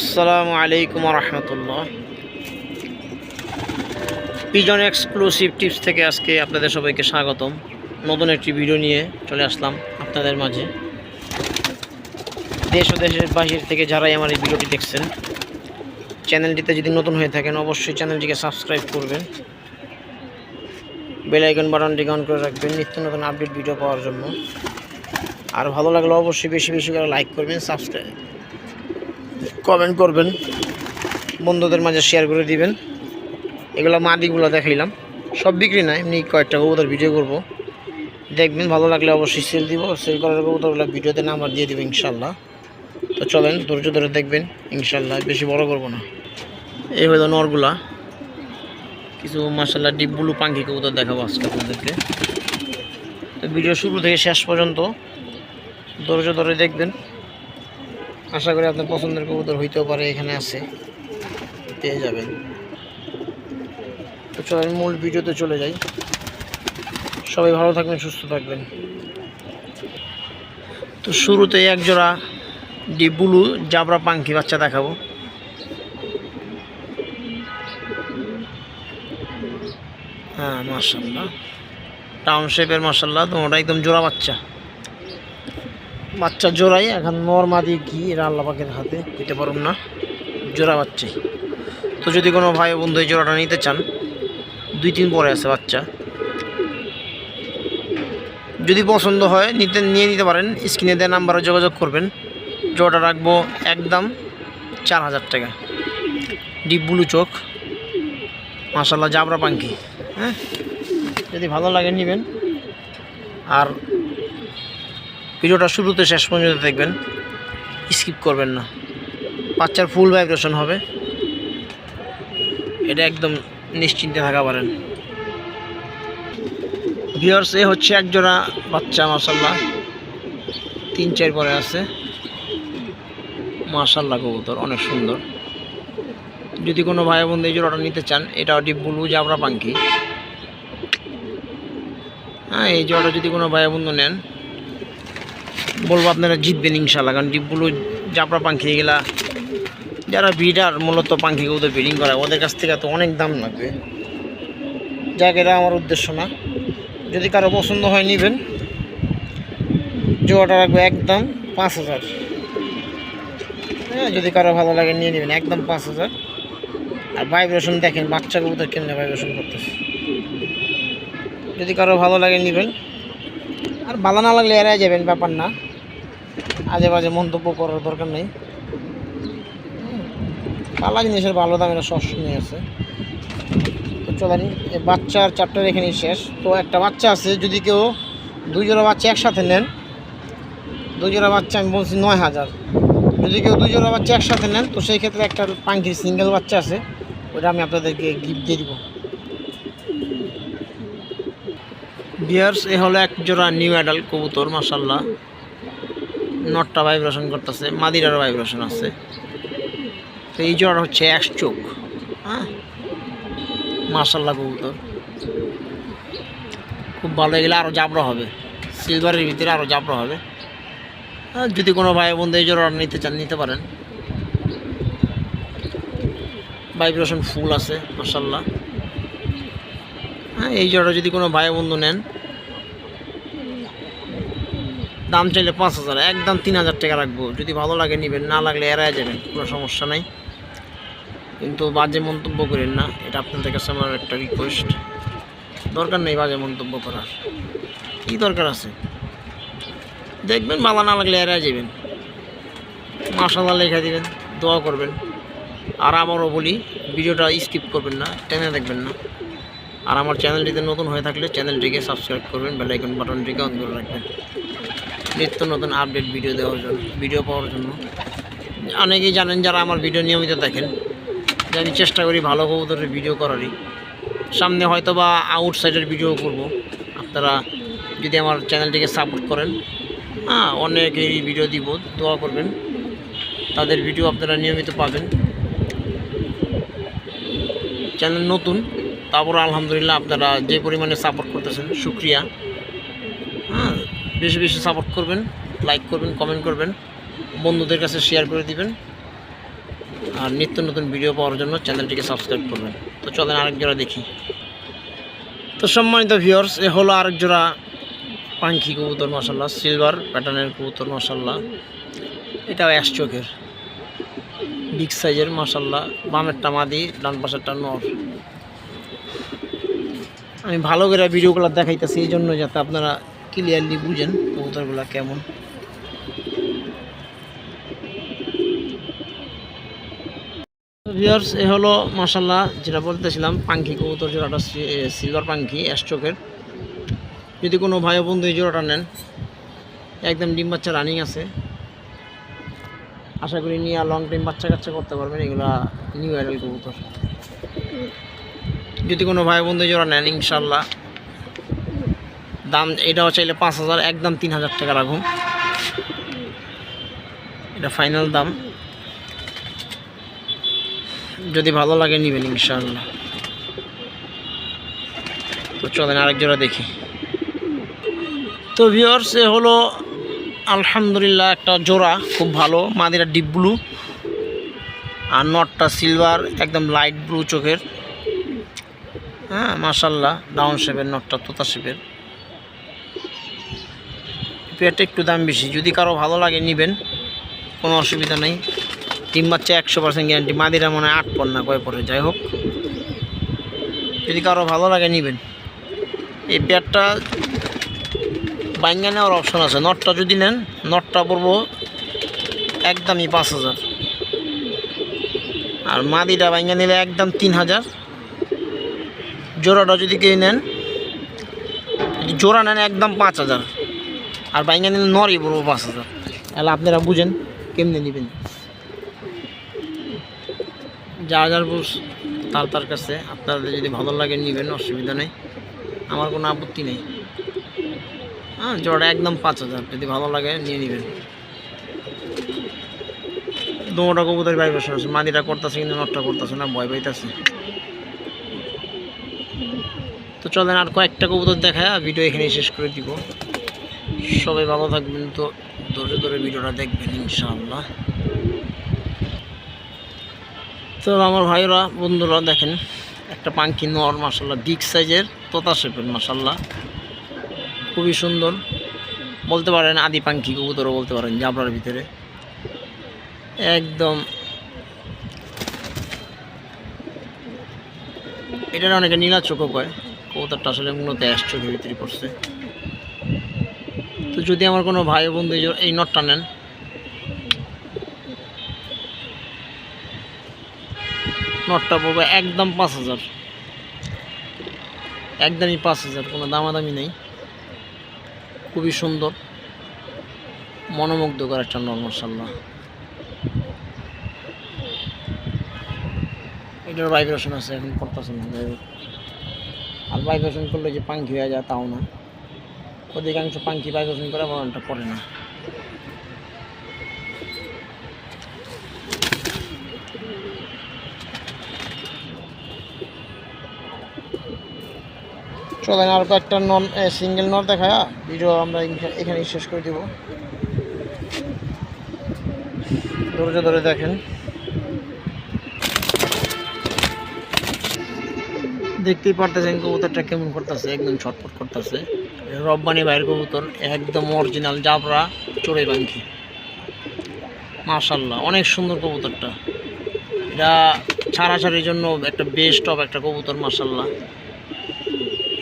আসসালামু আলাইকুম রহমতুল্লাহ pigeon exclusive tips থেকে আজকে আপনাদের সবাইকে স্বাগতম। নতুন একটি ভিডিও নিয়ে চলে আসলাম আপনাদের মাঝে। দেশ ও দেশের বাহির থেকে যারাই আমার এই ভিডিওটি দেখছেন চ্যানেলটিতে যদি নতুন হয়ে থাকেন, অবশ্যই চ্যানেলটিকে সাবস্ক্রাইব করবেন। বেল আইকন বাটনটিকে অন করে রাখবেন নিত্য নতুন আপডেট ভিডিও পাওয়ার জন্য। আর ভালো লাগলে অবশ্যই বেশি বেশি করে লাইক করবেন সাবস্ক্রাইব কমেন্ট করবেন। বন্ধুদের মাঝে শেয়ার করে দিবেন। এগুলো মাদিগুলো দেখাইলাম। সব বিক্রি না, এমনি কয়েকটা কবুতর ভিডিও করব। দেখবেন, ভালো লাগলে অবশ্যই সেল দিব। সেল করার কবুতরগুলো ভিডিওতে নাম্বার দিয়ে দেবো ইনশাল্লাহ তো চলেন, ধৈর্য ধরে দেখবেন। ইনশাল্লাহ বেশি বড় করব না। এই হলো নরগুলা। কিছু মাসাল্লাহ ডিপ ব্লু পাঙ্কি কবুতর দেখাবো আজকে আপনাদেরকে। তো ভিডিও শুরু থেকে শেষ পর্যন্ত ধৈর্য ধরে দেখবেন। আশা করি আপনার পছন্দের কবুতর হইতেও পারে, এখানে আছে। পেয়ে যাবেন। তো চলেন মূল ভিডিওতে চলে যাই। সবাই ভালো থাকবেন, সুস্থ থাকবেন। তো শুরুতে এক জোড়া ডিবুলু জাবরা পাঙ্কি বাচ্চা দেখাবো। হ্যাঁ মার্শাল্লাহ টাউন শেপের মার্শাল্লাহ তো ওটা একদম জোড়া বাচ্চা। বাচ্চা জোড়াই, এখন নর মাদি কি এরা আল্লাহ পাকের হাতে, দিতে পারুন না, জোড়া বাচ্চাই তো যদি কোনো ভাই বন্ধু এই জোড়াটা নিতে চান, দুই তিন পরে আছে বাচ্চা। যদি পছন্দ হয়, নিতে, নিয়ে নিতে পারেন, স্ক্রিনে দেওয়া নাম্বারে যোগাযোগ করবেন। জোড়াটা রাখব একদম চার হাজার টাকা। ডিপ ব্লু চোখ মাসাল্লাহ জাবরা পাঙ্কি হ্যাঁ? যদি ভালো লাগে নেবেন। আর ভিডিওটা শুরুতে শেষ পর্যন্ত দেখবেন। স্কিপ করবেন না। বাচ্চার ফুল ভাইব্রেশন হবে। এটা একদম নিশ্চিন্তে থাকা পারেন। ভিওর্স এ হচ্ছে এক জোড়া বাচ্চা মাসাল্লাহ তিন চার পরে আছে। মাসাল্লাহ কবুতর অনেক সুন্দর। যদি কোনো ভাই বোন এই জোড়াটা নিতে চান এটা ডিপ ব্লু জাবরা পাঙ্কি। হ্যাঁ এই জোড়াটা যদি কোনো ভাই বন্ধু নেন বলব আপনারা জিতবেন ইনশাল্লাহ কারণ ডিপগুলো জাপড়া পাখি এগুলা যারা ব্রিডার মূলত পাখি ওদের ব্রিডিং করায় ওদের কাছ থেকে তো অনেক দাম লাগবে। যাক, এটা আমার উদ্দেশ্য না। যদি কারও পছন্দ হয় নেবেন। জোয়াটা রাখবে একদম পাঁচ হাজার। হ্যাঁ যদি কারও ভালো লাগে নিয়ে নেবেন, একদম পাঁচ হাজার। আর ভাইব্রেশন দেখেন, বাচ্চা কবুতর কেমনে ভাইব্রেশন করতেছে। যদি কারও ভালো লাগে নেবেন। আর ভালো না লাগলে এড়াই যাবেন, ব্যাপার না। আজে বাজে মন্তব্য করার দরকার নেই। পালা জিনিসের ভালো দাম এটা সবসময় আছে। তো চলেন বাচ্চার চ্যাপ্টার এখানেই শেষ। তো একটা বাচ্চা আছে, যদি কেউ দুই জোড়া বাচ্চা একসাথে নেন দুই জোড়া বাচ্চা আমি বলছি নয় হাজার। যদি কেউ দুই জোড়া বাচ্চা একসাথে নেন, তো সেই ক্ষেত্রে একটা পাঙ্কির সিঙ্গেল বাচ্চা আছে, ওটা আমি আপনাদেরকে গিফট দিয়ে দিব। বিয়ার্স এ হলো এক জোড়া নিউ অ্যাডাল কবুতর মাসাল্লাহ নটটা ভাইব্রেশন করতেছে, মাদিরারও ভাইব্রেশন আছে। তো এই জোড়া হচ্ছে এক চোখ হ্যাঁ? মাসাল্লাহ কবুতর। খুব ভালো, এগুলো আরও জাবরা হবে। সিলভারের ভিতরে আরও জাবরা হবে। আর যদি কোনো ভাই বন্ধু এই জোড়া নিতে চান, নিতে পারেন। ভাইব্রেশন ফুল আছে মাসাল্লাহ হ্যাঁ এই জোড়া যদি কোনো ভাই বন্ধু নেন দাম চাইলে পাঁচ হাজার, একদম তিন হাজার টাকা রাখব। যদি ভালো লাগে নেবেন, না লাগলে এড়ায় যাবেন, কোনো সমস্যা নাই। কিন্তু বাজে মন্তব্য করেন না, এটা আপনাদের কাছে আমার একটা রিকোয়েস্ট দরকার নেই বাজে মন্তব্য করার। কী দরকার আছে? দেখবেন ভালো না লাগলে এড়ায় যাবেন। মাসাল্লাহ লেখা দিবেন, দোয়া করবেন। আর আবারও বলি, ভিডিওটা স্কিপ করবেন না, টেনে দেখবেন না। আর আমার চ্যানেলটিতে নতুন হয়ে থাকলে চ্যানেলটিকে সাবস্ক্রাইব করবেন বেলাইকন বাটনটিকে অন করে রাখবেন। নিত্য নতুন আপডেট ভিডিও দেওয়ার জন্য ভিডিও পাওয়ার জন্য। অনেকেই জানেন যারা আমার ভিডিও নিয়মিত দেখেন, যে আমি চেষ্টা করি ভালো কবুতরের ভিডিও করারই। সামনে হয়তো বা আউটসাইডের ভিডিও করব। আপনারা যদি আমার চ্যানেলটিকে সাপোর্ট করেন হ্যাঁ অনেকেই ভিডিও দিব, দোয়া করবেন। তাদের ভিডিও আপনারা নিয়মিত পাবেন। চ্যানেল নতুন, তারপর আলহামদুলিল্লাহ আপনারা যে পরিমাণে সাপোর্ট করতেছেন, শুক্রিয়া। বেশি বেশি সাপোর্ট করবেন লাইক করবেন কমেন্ট করবেন, বন্ধুদের কাছে শেয়ার করে দিবেন, আর নিত্য নতুন ভিডিও পাওয়ার জন্য চ্যানেলটিকে সাবস্ক্রাইব করবেন। তো চলেন আরেক জোড়া দেখি। তো সম্মানিত ভিউয়ার্স এ হলো আরেক জোড়া পাঙ্খি কবুতর মশাল্লা সিলভার প্যাটার্নের কবুতর মশাল্লাহ এটাও অ্যাশ চোখের। বিগ সাইজের মশাল্লাহ বামেরটা মাদি, ডান পাশেরটা নর। আমি ভালো করে ভিডিওগুলো দেখাইতেছি, এই জন্য যাতে আপনারা ক্লিয়ারলি বুঝেন কবুতরগুলো কেমন। ভিউয়ার্স এ হলো মাসাল্লাহ যেটা বলতেছিলাম, পাঙ্খি কবুতর জোড়াটা সিলভার পাঙ্খি চোখের যদি কোনো ভাই বন্ধু এই জোড়াটা নেন, একদম ডিম বাচ্চা রানিং আছে। আশা করি নিয়ে লং টাইম বাচ্চা কাচ্চা করতে পারবেন, এগুলা নিউ অ্যাডাল কবুতর। যদি কোনো ভাই বন্ধু জোড়া নেন ইনশাল্লাহ দাম এটাও চাইলে পাঁচ হাজার, একদম তিন হাজার টাকা রাখুন। এটা ফাইনাল দাম। যদি ভালো লাগে নেবেন ইনশাল্লাহ তো চলেন আরেক জোড়া দেখি। তো ভিওর্স এ হলো আলহামদুলিল্লাহ একটা জোড়া, খুব ভালো। মাদিরা ডিপ ব্লু আর নটটা সিলভার একদম লাইট ব্লু চোখের। হ্যাঁ মাসাল্লাহ ডাউন শেপের নটটা, তোতা শেপের পেয়ারটা একটু দাম বেশি। যদি কারও ভালো লাগে, নেবেন। কোনো অসুবিধা নেই। ডিম বাচ্চা একশো পার্সেন্ট গ্যারান্টি মাদিরা মনে হয় আট পর না কয় পরে যাই হোক। যদি কারও ভালো লাগে, নেবেন। এই পেয়ারটা বাইঙ্গা নেওয়ার অপশন আছে। নটটা যদি নেন, নটটা পড়ব একদমই পাঁচ হাজার। আর মাদিটা বাইঙ্গা নিলে একদম তিন হাজার। জোড়াটা যদি কেউ নেন জোড়া নেন, একদম পাঁচ হাজার। আর বাইঙ্গা নিলে নরই পড়ব পাঁচ হাজার তাহলে আপনারা বুঝেন কেমনে নেবেন। যা যার বুঝ, তার তার কাছে আপনাদের যদি ভালো লাগে নেবেন, অসুবিধা নেই। আমার কোনো আপত্তি নেই। হ্যাঁ জোড়া একদম পাঁচ হাজার। যদি ভালো লাগে, নিয়ে নেবেন। দোটা কবুতর ভাইব্রেশন আছে। মাদিটা করতেছে কিন্তু নটটা করতেছে না, ভয় পাইতেছে। তো চলেন আর কয়েকটা কবুতর দেখা ভিডিও এখানে শেষ করে দিব। সবাই ভালো থাকবেন তো ধরে ধরে ভিডিওটা দেখবেন ইনশাআল্লাহ। তো আমার ভাইরা, বন্ধুরা দেখেন, একটা পাঙ্কি নর মাসাল্লাহ বিগ সাইজের তোতা শেপের মাসাল্লাহ খুবই সুন্দর। বলতে পারেন আদি পাঙ্কি, কবুতরও বলতে পারেন জাবরার ভিতরে। একদম। এটার অনেকে নীলা চোখও কয়, কবুতরটা আসলে মূলত অ্যাশ চোখের ভিতরে পড়ছে। তো যদি আমার কোনো ভাই বন্ধু এই নটটা নেন। নটটা পড়বে একদম পাঁচ হাজার। একদমই পাঁচ হাজার, কোনো দামাদামি নেই। খুবই সুন্দর। মনোমুগ্ধকর একটা নর মাসাল্লাহ এটার ভাইব্রেশন আছে, এখন করতেছে না। আর ভাইব্রেশন করলে যে পাঙ্খি হয়ে যায়, তাও না। অধিকাংশ পাঙ্খি ভাইব্রেশন করে বরণটা করে না। চলেন আর কয়েকটা নন সিঙ্গেল নট দেখা ভিডিও আমরা এখা- এখানেই শেষ করে দিব। ধৈর্য ধরে দেখেন। দেখতেই পারতেছেন কবুতরটা কেমন করতেছে, একদম ছটফট করতেছে। রব্বানি ভাইয়ের কবুতর, একদম অরিজিনাল জাবরা চড়ে পাখি মাশাল্লাহ অনেক সুন্দর কবুতরটা। এটা ছাড়াছাড়ির জন্য একটা বেস্ট অফ একটা কবুতর মাশাল্লাহ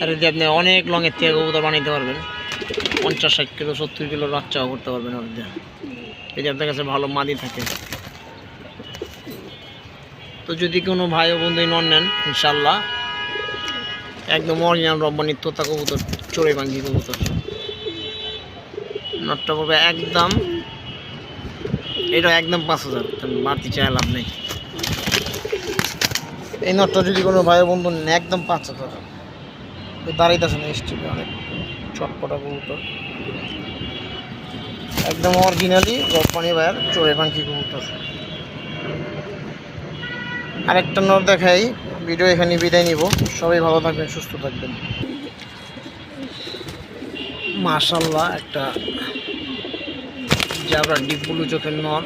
এটা দিয়ে আপনি অনেক লঙের থেকে কবুতর বানাইতে পারবেন। পঞ্চাশ, ষাট কিলো, সত্তর কিলো বাচ্চাও করতে পারবেন ওর দিয়ে। যদি আপনার কাছে ভালো মাদি থাকে। তো যদি কোনো ভাই ও বন্ধু নন নেন ইনশাল্লাহ একদম অরিজিনাল রব্বানির তোতা কবুতর চড়ে ভাঙ্গি কবুতর। নটটা পড়বে একদম, এটা একদম পাঁচ হাজার বাড়তি চায় লাভ নেই। এই নটটা যদি কোনো ভাই বন্ধু একদম পাঁচ হাজার। দাঁড়াইতেছে না স্টিপে অনেক চটপটা কবুতর। একদম অরিজিনালি রব্বানি ভাইয়ের চড়ে ভাঙ্গি কবুতর। আরেকটা নট দেখাই ভিডিও এখানে বিদায় নিব। সবাই ভালো থাকবেন, সুস্থ থাকবেন। মাশাল্লাহ একটা জাবরা ডিপ ব্লু চোখের নর।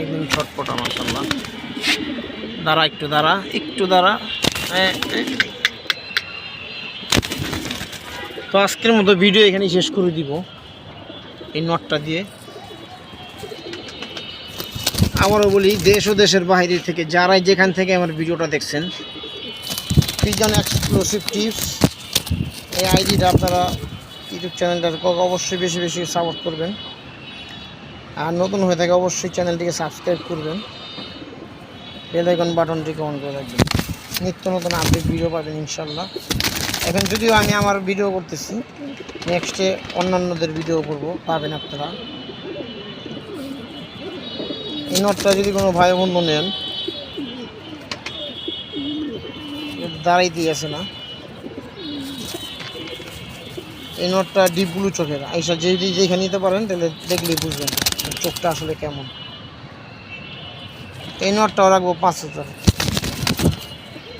একদম ছটপটা মাসাল্লাহ দাঁড়া, একটু দাঁড়া একটু দাঁড়া। এ। তো আজকের মতো ভিডিও এখানে শেষ করে দিব। এই নটটা দিয়ে। আবারও বলি, দেশ ও দেশের বাইরে থেকে যারাই যেখান থেকে আমার ভিডিওটা দেখছেন পিজন এক্সক্লুসিভ টিপস এই আইডিটা আপনারা ইউটিউব চ্যানেলটার অবশ্যই বেশি বেশি সাপোর্ট করবেন। আর নতুন হয়ে থাকে অবশ্যই চ্যানেলটিকে সাবস্ক্রাইব করবেন। বেল আইকন বাটনটিকে অন করে রাখবেন। নিত্য নতুন আপডেট ভিডিও পাবেন ইনশাল্লাহ এখন যদিও আমি আমার ভিডিও করতেছি নেক্সটে অন্যান্যদের ভিডিও করব, পাবেন আপনারা। এই যদি কোনো ভাই বন্ধু নেন দাঁড়াইতেই আছে না। এই ডিপ ব্লু চোখের। আইসা যদি যেখানে নিতে পারেন, তাহলে দেখলেই বুঝবেন চোখটা আসলে কেমন। এই রাখব পাঁচ হাজার।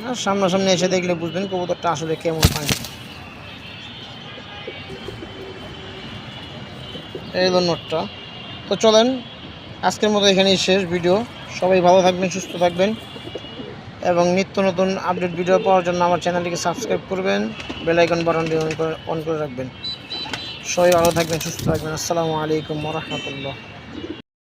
আর সামনাসামনি এসে দেখলে বুঝবেন কবুতরটা আসলে কেমন পায় এই নোটটা তো চলেন আজকের মতো এখানেই শেষ ভিডিও। সবাই ভালো থাকবেন, সুস্থ থাকবেন এবং নিত্য নতুন আপডেট ভিডিও পাওয়ার জন্য আমার চ্যানেলটিকে সাবস্ক্রাইব করবেন বেলাইকন বাটনটি অন করে অন করে রাখবেন। সবাই ভালো থাকবেন, সুস্থ থাকবেন। আসসালামু আলাইকুম রহমতুল্লাহ।